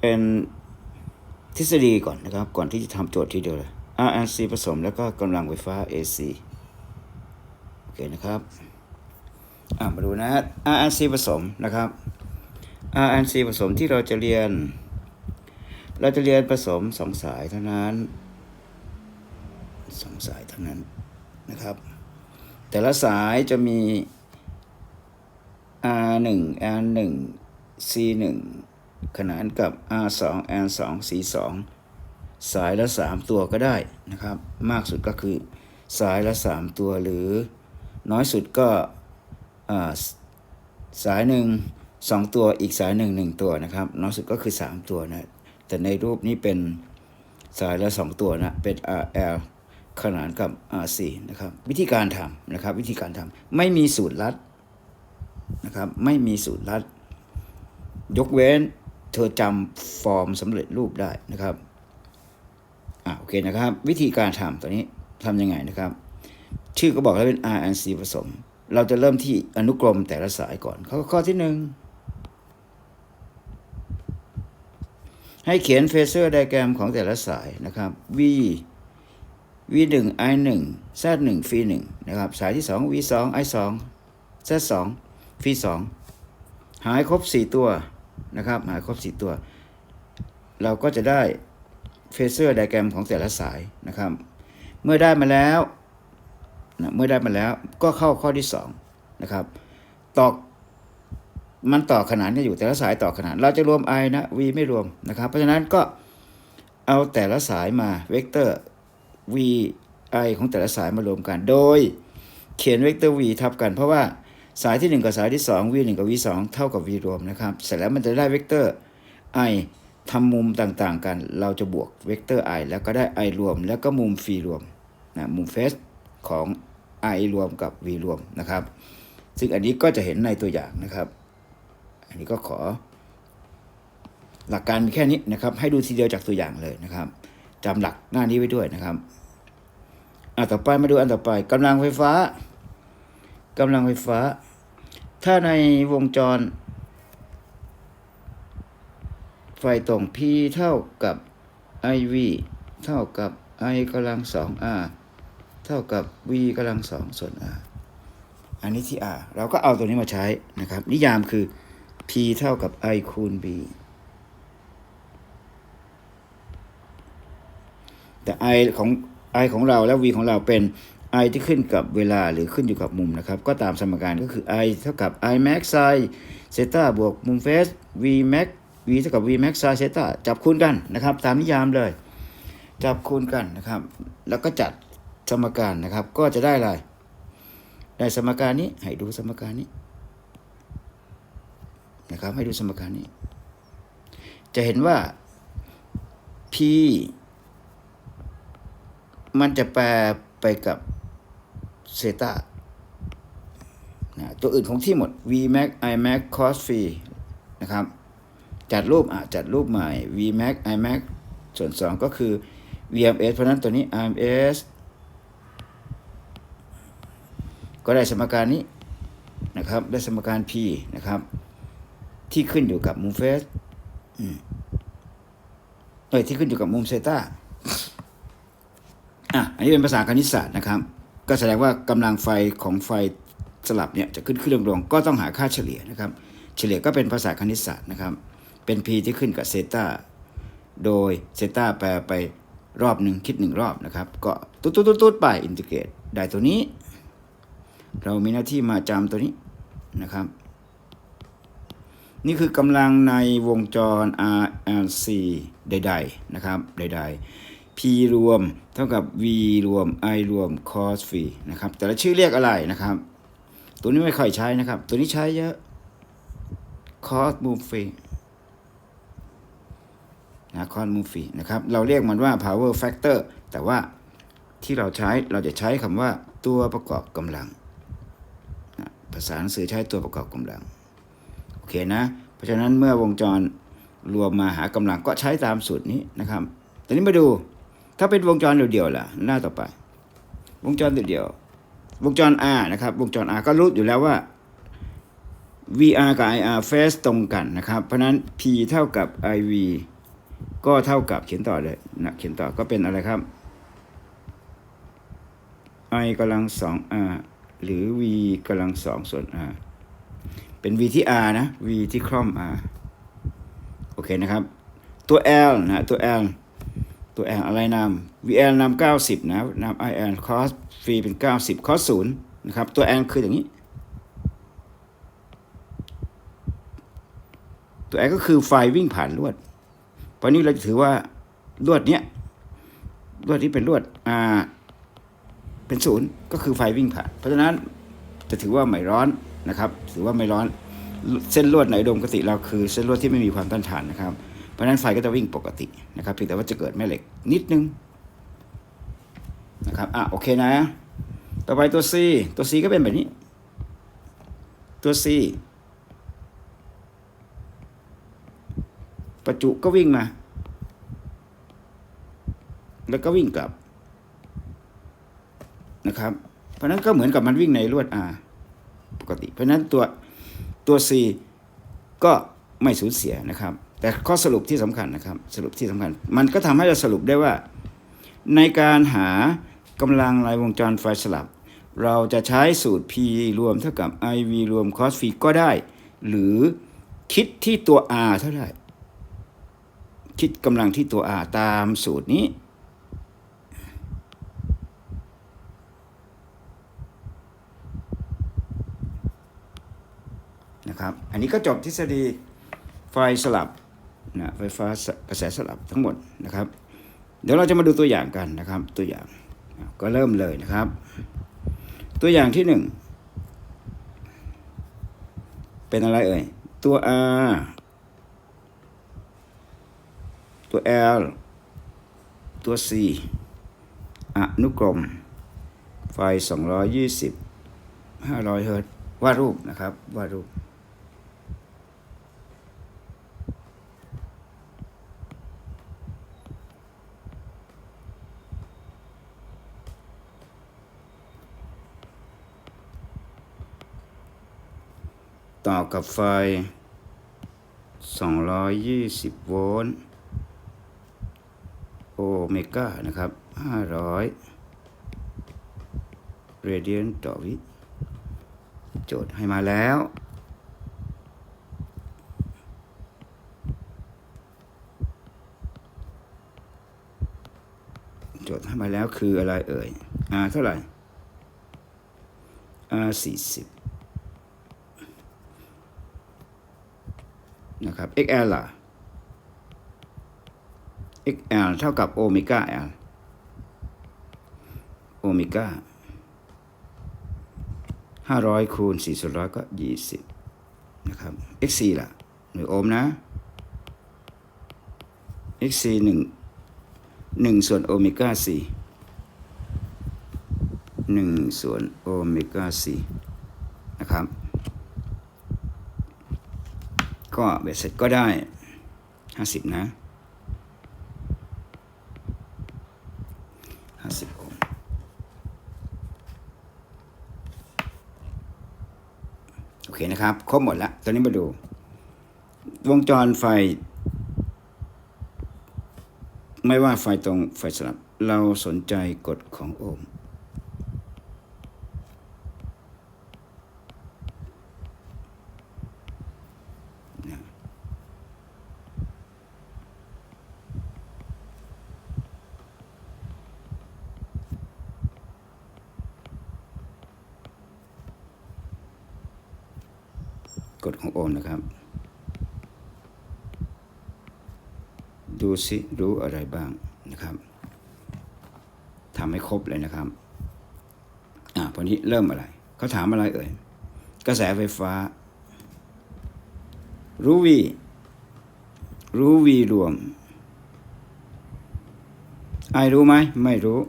เป็นทฤษฎีก่อนนะครับ ก่อนที่จะทำโจทย์ทีเดียวเลย RNC ผสมแล้วก็กำลังไฟฟ้า AC โอเคนะครับมาดูนะ RNC ผสมนะครับ RNC ผสมที่เราจะเรียน เราจะเรียนผสมสองสายเท่านั้นสองสายเท่านั้นนะครับ แต่ละสายจะมี R 1 R 1 C 1 ขนานกับ R 2 R 2 C 2 สายละ 3 ตัวก็ได้นะครับ มากสุดก็คือสายละ 3 ตัวหรือ น้อยสุดก็สายหนึ่งสองตัวอีกสายหนึ่งหนึ่งตัวนะครับ น้อยสุดก็คือ 3 ตัวนะแต่ในรูปนี้เป็นสายละ 2 ตัวนะเป็น RL ขนานกับ RC นะครับ วิธีการทำนะครับ วิธีการทำไม่มีสูตรลัดนะครับ ไม่มีสูตรลัด ยกเว้น เธอจำฟอร์มสำเร็จรูปได้นะครับอ่าโอเคนะครับ วิธีการทำตัวนี้ทำยังไงนะครับ ชื่อก็บอกแล้วเป็น RNC ผสม เราจะเริ่มที่อนุกรมแต่ละสายก่อน ข้อข้อที่หนึ่งให้เขียนเฟเซอร์ไดแกรมของแต่ละสายนะครับ V V 1 I 1 Z 1 Phi 1 นะครับ สายที่ 2 V 2 I 2 Z 2 Phi 2 หายครบ 4 ตัว นะครับหาครบ4ตัว เราก็จะได้เฟเซอร์ไดแกรมของแต่ละสายนะครับ เมื่อได้มาแล้วนะเมื่อได้มาแล้วก็เข้าข้อที่2นะครับต่อมันต่อขนานกันอยู่แต่ละสายต่อขนาน เราจะรวม i นะ v ไม่รวมนะครับ เพราะฉะนั้นก็เอาแต่ละสายมาเวกเตอร์ v i ของแต่ละสายมารวมกัน โดยเขียนเวกเตอร์ v ทับกัน เพราะว่า สายที่ 1 กับสายที่ 2 v 1กับ v 2เท่ากับ v รวมนะครับ เสร็จแล้วมันจะได้เวกเตอร์ i ทำมุมต่างๆกัน เราจะบวกเวกเตอร์ i แล้วก็ได้ i รวม แล้วก็มุม phi รวมนะมุมเฟสของ i รวมกับ v รวมนะครับ ซึ่งอันนี้ก็จะเห็นในตัวอย่างนะครับ อันนี้ก็ขอ หลักการมีแค่นี้นะครับ ให้ดูทีเดียวจากตัวอย่างเลยนะครับจำหลักหน้านี้ไว้ด้วยนะครับอะต่อไปมาดูอันต่อไปกำลังไฟฟ้ากำลังไฟฟ้า ถ้าในวงจร ไฟตรง P เท่ากับ IV เท่ากับ I กำลัง 2R เท่ากับ V กำลัง2ส่วน R อันนี้ที่ R เราก็เอาตัวนี้มาใช้นะครับ นิยามคือ P เท่ากับ I คูณ B แต่ I ของ I ของเราและ V ของเราเป็น I ที่ขึ้นกับเวลาหรือขึ้นอยู่กับมุมนะครับ ก็ตามสมการก็คือ I เท่ากับ I max sin เซต้าบวกมุมเฟส V max V เท่ากับ V max sin เซต้าจับคูณกันนะครับ ตามนิยามเลย จับคูณกันนะครับ แล้วก็จัดสมการนะครับ ก็จะได้อะไรได้สมการนี้ให้ดูสมการนี้นะครับ ให้ดูสมการนี้ จะเห็นว่า P มันจะแปลไปกับ เซตานะตัวอื่นของที่หมด v max i max cos phi นะครับ จัดรูปอะจัดรูปใหม่ v max i max ส่วน 2 ก็คือ vms เพราะนั้นตัวนี้ rms ก็ได้สมการนี้นะครับ ได้สมการ p นะครับ ที่ขึ้นอยู่กับมุมเฟสอืมเอ้ยที่ขึ้นอยู่กับมุมเซตาอะ อันนี้เป็นภาษาคณิตศาสตร์นะครับ ก็แสดงว่ากำลังไฟของไฟสลับเนี่ยจะขึ้นขึ้นลงลงก็ต้องหาค่าเฉลี่ยนะครับ เฉลี่ยก็เป็นภาษาคณิตศาสตร์นะครับ เป็น p ที่ขึ้นกับเซตาโดยเซตาแปลไปรอบหนึ่งคิดหนึ่งรอบนะครับ ก็ตุ๊ดตุ๊ดตุ๊ดตุ๊ดไปอินทิเกรตได้ตัวนี้ เรามีหน้าที่มาจำตัวนี้นะครับ นี่คือกำลังในวงจร RLC ใด ๆ นะครับ ใด ๆ P รวม เท่ากับ V รวม I รวม cos phi นะครับ แต่ละชื่อเรียกอะไรนะครับ ตัวนี้ไม่ค่อยใช้นะครับ ตัวนี้ใช้เยอะ cos move phi นะ cos move phi นะครับ เราเรียกมันว่า power factor แต่ว่าที่เราใช้เราจะใช้คำว่าตัวประกอบกำลังนะภาษาหนังสือใช้ตัวประกอบกำลัง โอเคนะ เพราะฉะนั้นเมื่อวงจรรวมมาหากำลังก็ใช้ตามสูตรนี้นะครับตอนนี้มาดู ถ้าเป็นวงจรเดี่ยวๆล่ะ หน้าต่อไป วงจรเดี่ยวๆวงจร R นะครับ วงจร R ก็รู้อยู่แล้วว่า VR กับ IR phase ตรงกันนะครับ เพราะนั้น P เท่ากับ IV ก็เท่ากับเขียนต่อเลยนะเขียนต่อก็เป็นอะไรครับ I กำลังสอง R หรือ V กำลังสองส่วน R เป็น V ที่ R นะ V ที่คล่อม R โอเคนะครับ ตัว L นะตัว L ตัว L อะไรนาม VL นาม90 นะนาม IL cos ฟรีเป็น 90 cos 0นะครับ ตัว L คืออย่างนี้ ตัว L ก็คือไฟวิ่งผ่านลวดเพราะนี้เราจะถือว่าลวดเนี้ยลวดที่เป็นลวด R เป็นศูนย์ก็คือไฟวิ่งผ่าน เพราะฉะนั้นจะถือว่าไม่ร้อนนะครับ ถือว่าไม่ร้อน เส้นลวดในอุดมคติเราคือเส้นลวดที่ไม่มีความต้านทานนะครับ เพราะนั้นไฟก็จะวิ่งปกตินะครับเพียงแต่ว่าจะเกิดแม่เหล็กนิดนึงนะครับอะโอเคนะ ต่อไปตัว C ตัว C ก็เป็นแบบนี้ ตัว C ประจุก็วิ่งมา แล้วก็วิ่งกลับนะครับ เพราะนั้นก็เหมือนกับมันวิ่งในลวด R ปกติ เพราะฉะนั้นตัวตัว C ก็ไม่สูญเสียนะครับ แต่ข้อสรุปที่สำคัญนะครับ สรุปที่สำคัญ มันก็ทำให้เราสรุปได้ว่า ในการหากำลังรายวงจรไฟสลับ เราจะใช้สูตร P รวมเท่ากับ IV รวม cos phi ก็ได้ หรือคิดที่ตัว R เท่าไหร่คิดกำลังที่ตัว R ตามสูตรนี้นะครับ อันนี้ก็จบทฤษฎีไฟสลับ นะไฟฟ้ากระแสสลับทั้งหมดนะครับ เดี๋ยวเราจะมาดูตัวอย่างกันนะครับ ตัวอย่างก็เริ่มเลยนะครับ ตัวอย่างที่หนึ่งเป็นอะไรเอ่ยตัว R ตัว L ตัว C อนุกรม ไฟ 220 500 เฮิรตซ์วาดรูปนะครับวาดรูป ต่อกับไฟ 220 โวลต์ โอเมก้านะครับ 500 เรเดียนต่อวิ โจทย์ให้มาแล้ว โจทย์ให้มาแล้วคืออะไรเอ่ย R เท่าไหร่ R 40 นะครับ XL ล่ะ XL เท่ากับโอเมก้า L โอเมก้าห้าร้อยคูณสี่ส่วนร้อยก็ยี่สิบนะครับ XC ล่ะหน่วยโอห์มนะ XC หนึ่งหนึ่งส่วนโอเมก้าสี่หนึ่งส่วนโอเมก้าสี่นะครับ ก็เบ็ดเสร็จก็ได้ห้าสิบนะห้าสิบโอห์มโอเคนะครับ ครบหมดแล้ว ตอนนี้มาดู วงจรไฟ ไม่ว่าไฟตรงไฟสลับ เราสนใจกฎของโอห์ม ฎของโอมนะครับ ดูสิรู้อะไรบ้างนะครับทำให้ครบเลยนะครับ อ่าพอนี้เริ่มอะไร เขาถามอะไรเอ่ย กระแสไฟฟ้า รู้วี รู้วีรวม ไอรู้ไหม ไม่รู้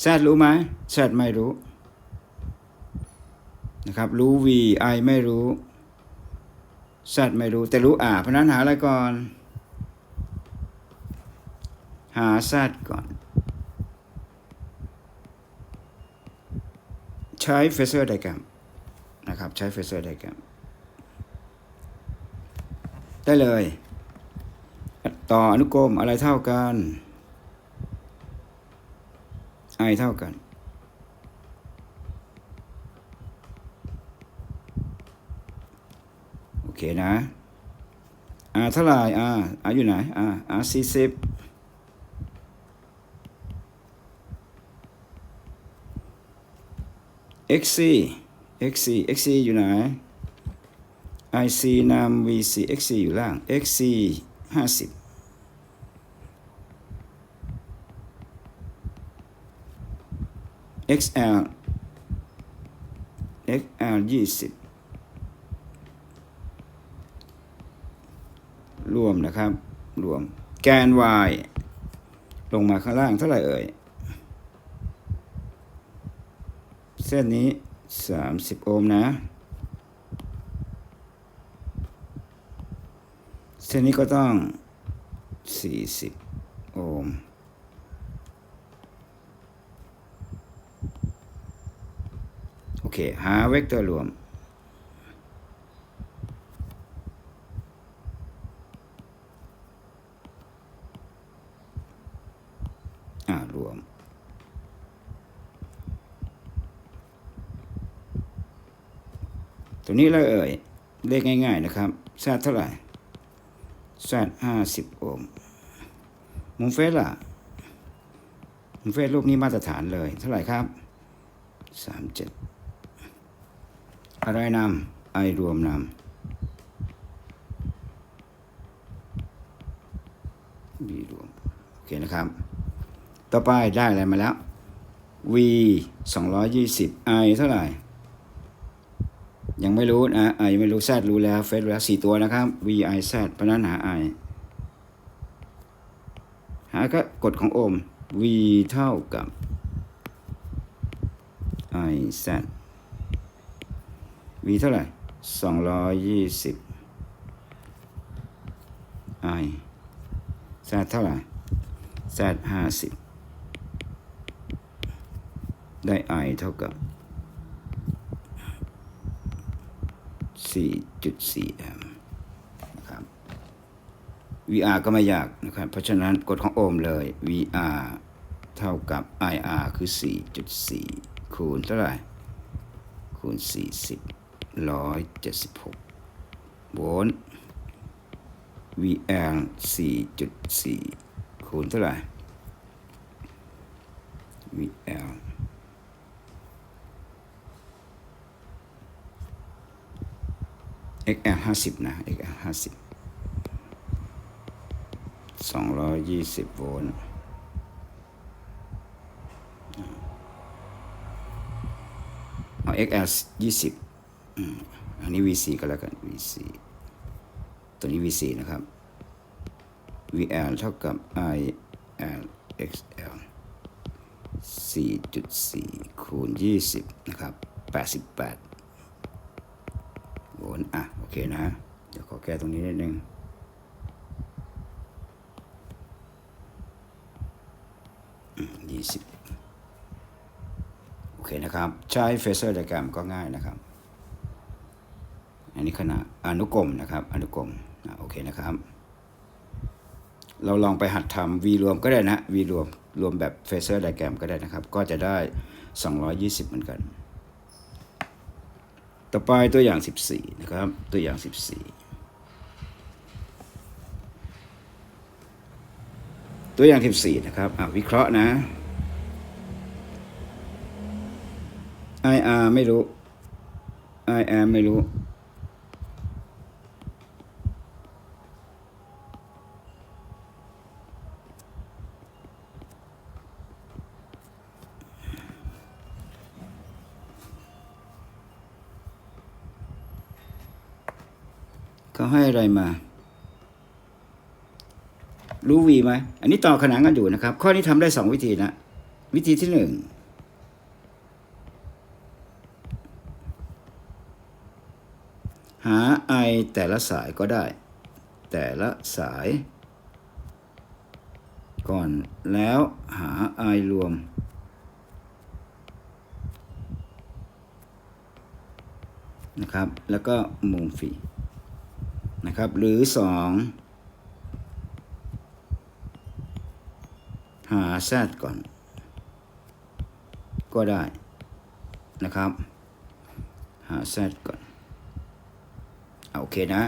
แซดรู้ไหมแซดไม่รู้ นะครับ รู้ V I ไม่รู้ Z ไม่รู้ แต่รู้ R เพราะนั้นหาอะไรก่อน หา Z ก่อน ใช้เฟเซอร์ไดแกรมนะครับ ใช้เฟเซอร์ไดแกรมได้เลย ต่ออนุกรมอะไรเท่ากัน i เท่ากัน โอ เคนะอ่าเท่าไหร่อาอาอยู่ไหนอ่าอาสี่สิบเอ็กซีเอ็กซีเอ็กซีอยู่ไหนไอซีนาวีซีเอ็กซีอยู่ล่างเอ็กซีห้าสิบเอ็กซ์แอลเอ็กซ์แอลยี่สิบ รวมนะครับ รวม แกน y ลงมาข้างล่างเท่าไหร่เอ่ย เส้นนี้ 30 โอห์มนะ เส้นนี้ก็ต้อง 40 โอห์มโอเค หาเวกเตอร์รวม อ่ารวม ตัวนี้เลยเอ่ยเลขง่าย ๆ นะครับแซดเท่าไหร่แซดห้าสิบโอห์มมุมเฟสล่ะมุมเฟสรูปนี้มาตรฐานเลย เท่าไหร่ครับสามเจ็ดอะไรนำไอรวมนำ b รวม โอเคนะครับ ต่อไปได้อะไรมาแล้ว v 220 i เท่าไหร่ ยังไม่รู้นะ i ยังไม่รู้ z รู้แล้วเฟสรู้แล้วสี่ตัวนะครับ v i z เพราะนั้นหา i หาก็กฎของโอห์ม v เท่ากับ i z v เท่าไหร่220 i z เท่าไหร่ z 50ได้ i เท่ากับ 4.4แอมป์นะครับ VR ก็ไม่ยากนะครับ เพราะฉะนั้นกฎของโอห์มเลย VR เท่ากับ IR คือ 4.4 คูณเท่าไหร่ คูณ 40 176 โวลต์ VL 4.4 คูณเท่าไหร่ VL XL ห้าสิบนะ XL ห้าสิบสองร้อยยี่สิบโวลต์เอา XL ยี่สิบอันนี้ VC ก็แล้วกัน VC ตัวนี้ VC นะครับ VL เท่ากับ IL XL 4.4 คูณ 20 นะครับ 88 โอะโอเคนะ เดี๋ยวขอแก้ตรงนี้นิดนึงยี่สิบโอเคนะครับ ใช้เฟเซอร์ไดแกรมก็ง่ายนะครับ อันนี้ขนาดอนุกรมนะครับ อนุกรมอะโอเคนะครับ เราลองไปหัดทำ V รวมก็ได้นะ V รวมรวมแบบเฟเซอร์ไดแกรมก็ได้นะครับ ก็จะได้ 220 เหมือนกัน ต่อไปตัวอย่าง 14 นะครับ ตัวอย่าง 14 ตัวอย่าง 14 นะครับอะวิเคราะห์นะ IR ไม่รู้ IR ไม่รู้ เขาให้อะไรมา รู้วีไหม อันนี้ต่อขนานกันอยู่นะครับ ข้อนี้ทำได้สองวิธีนะ วิธีที่หนึ่งหา i แต่ละสายก็ได้ แต่ละสาย ก่อนแล้วหา i รวม นะครับ แล้วก็มุมฟี นะครับ หรือสองหาแซดก่อน ก็ได้นะครับ หาแซดก่อนเอาโอเคนะ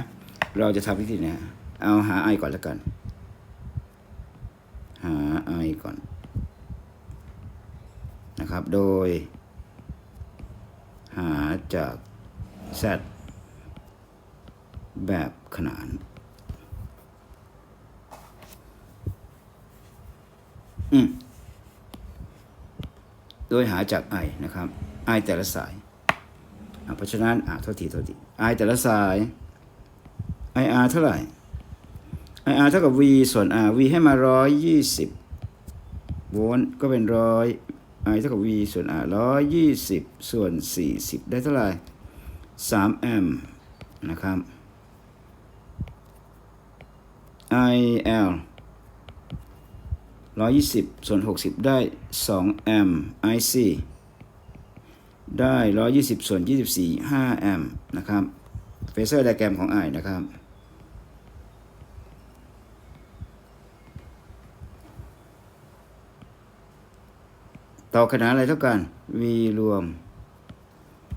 เราจะทำวิธีนี้เอาหาไอก่อนแล้วกัน หาไอก่อนนะครับ โดย หาจาก z แบบขนาน อืม โดยหาจาก i นะครับ i แต่ละสาย เพราะฉะนั้นอ่าโทษทีโทษที i แต่ละสาย ir เท่าไหร่ ir เท่ากับ v ส่วน r v ให้มา 120 โวลต์ก็เป็นร้อย i เท่ากับ v ส่วน r 120 ส่วน 40 ได้เท่าไหร่ 3 แอมป์นะครับ IL 120 ส่วน 60 ได้2แอมป์ IC ได้ 120 ส่วน 24 5แอมป์นะครับเฟเซอร์ไดแกรมของ I นะครับต่อขนานอะไรเท่ากัน V รวม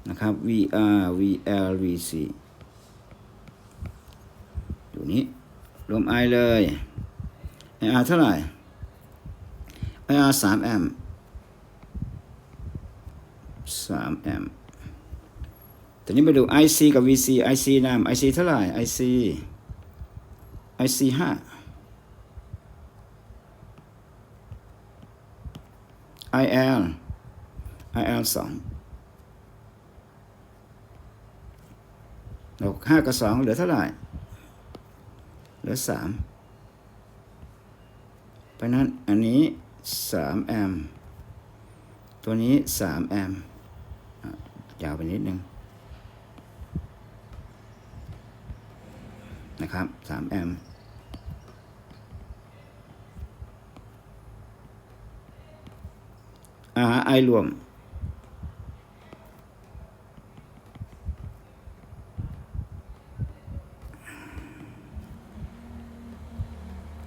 นะครับ VR VL VC อยู่นี้ รวม I เลย IR เท่าไหร่ IR 3แอมป์3แอมป์ทีนี้มาดู IC กับ VC IC นำ IC เท่าไหร่ IC IC 5 IL IL 2เราห้ากับสองเหลือเท่าไหร่ เหลือสามเพราะนั้นอันนี้สามแอมป์ตัวนี้สามแอมป์ยาวไปนิดนึงนะครับสามแอมป์อ่าไอรวม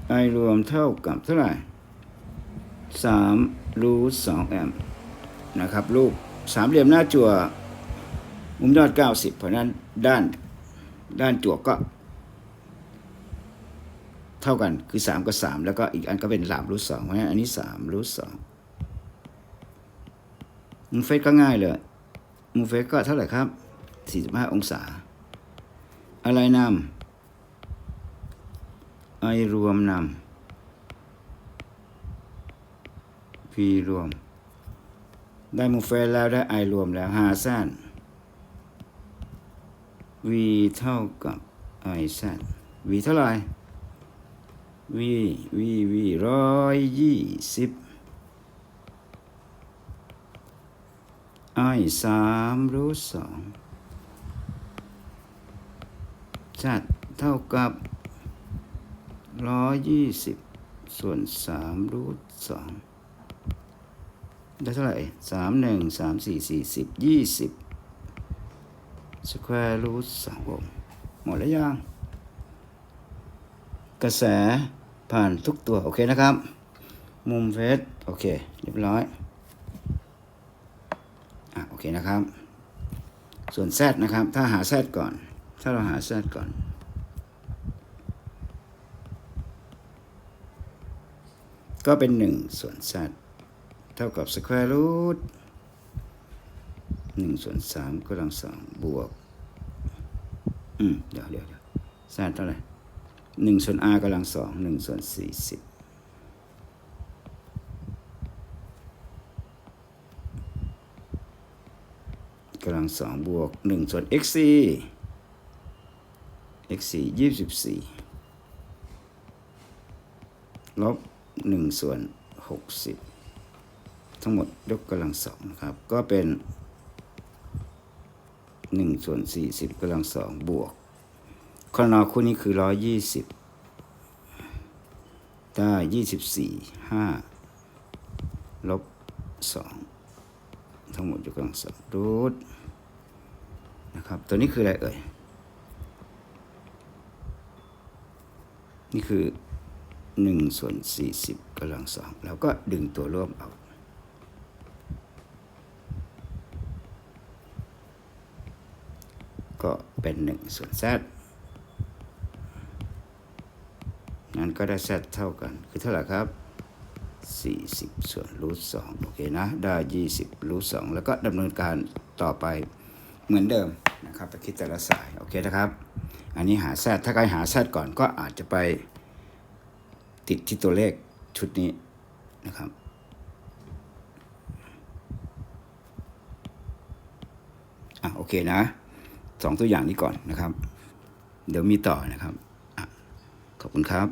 ไอรวมเท่ากับเท่าไหร่สามรูทสองแอมป์นะครับรูปสามเหลี่ยมหน้าจั่วมุมยอดเก้าสิบเพราะนั้นด้านด้านจั่วก็ เท่ากันคือสามกับสามแล้วก็อีกอันก็เป็นสามรูทสองเพราะฉะนั้นอันนี้สามรูทสองมุมเฟสก็ง่ายเลยมุมเฟสก็เท่าไหร่ครับสี่สิบห้าองศา อะไรนำ ไอรวมนำพีรวม ได้มูเฟแล้วได้ไอรวมแล้วหาสั้น v เท่ากับไอสั้น v เท่าไหร่ v v v ร้อยยี่สิบไอสามรูทสองจัดเท่ากับ ร้อยยี่สิบส่วนสามรูทสองได้เท่าไหร่สามหนึ่งสามสี่สี่สิบยี่สิบสแควร์รูทสองวงหมดแล้วยังกระแสผ่านทุกตัว โอเคนะครับ มุมเฟสโอเค เรียบร้อย อะ โอเคนะครับ ส่วนแซดนะครับ ถ้าหาแซดก่อน ถ้าเราหาแซดก่อน ก็เป็นหนึ่งส่วน z เท่ากับ square root หนึ่งส่วนสามกำลังสองบวก อืม เดี๋ยวเดี๋ยวเดี๋ยว z เท่าไหร่หนึ่งส่วน r กำลังสองหนึ่งส่วนสี่สิบกำลังสองบวกหนึ่งส่วน x สี่ x สี่ยี่สิบสี่ลบ หนึ่งส่วนหกสิบทั้งหมดยกกำลังสองครับ ก็เป็นหนึ่งส่วนสี่สิบกำลังสองบวกคอนอคู่นี้คือร้อยยี่สิบได้ยี่สิบสี่ห้าลบสองทั้งหมดยกกำลังสองรูทนะครับ ตัวนี้คืออะไรเอ่ย นี่คือ หนึ่งส่วนสี่สิบกำลังสองเราก็ดึงตัวร่วมเอาก็เป็นหนึ่งส่วนแซดนั้นก็ได้แซดเท่ากัน คือเท่าไหร่ครับ 40 ส่วนรูทสองโอเคนะ ได้ 20รูทสองแล้วก็ดำเนินการต่อไปเหมือนเดิมนะครับไปคิดแต่ละสาย โอเคนะครับ อันนี้หาแซดถ้าใครหาแซดก่อนก็อาจจะไป ติดที่ตัวเลขชุดนี้นะครับ อะโอเคนะสองตัวอย่างนี้ก่อนนะครับ เดี๋ยวมีต่อนะครับอขอบคุณครับ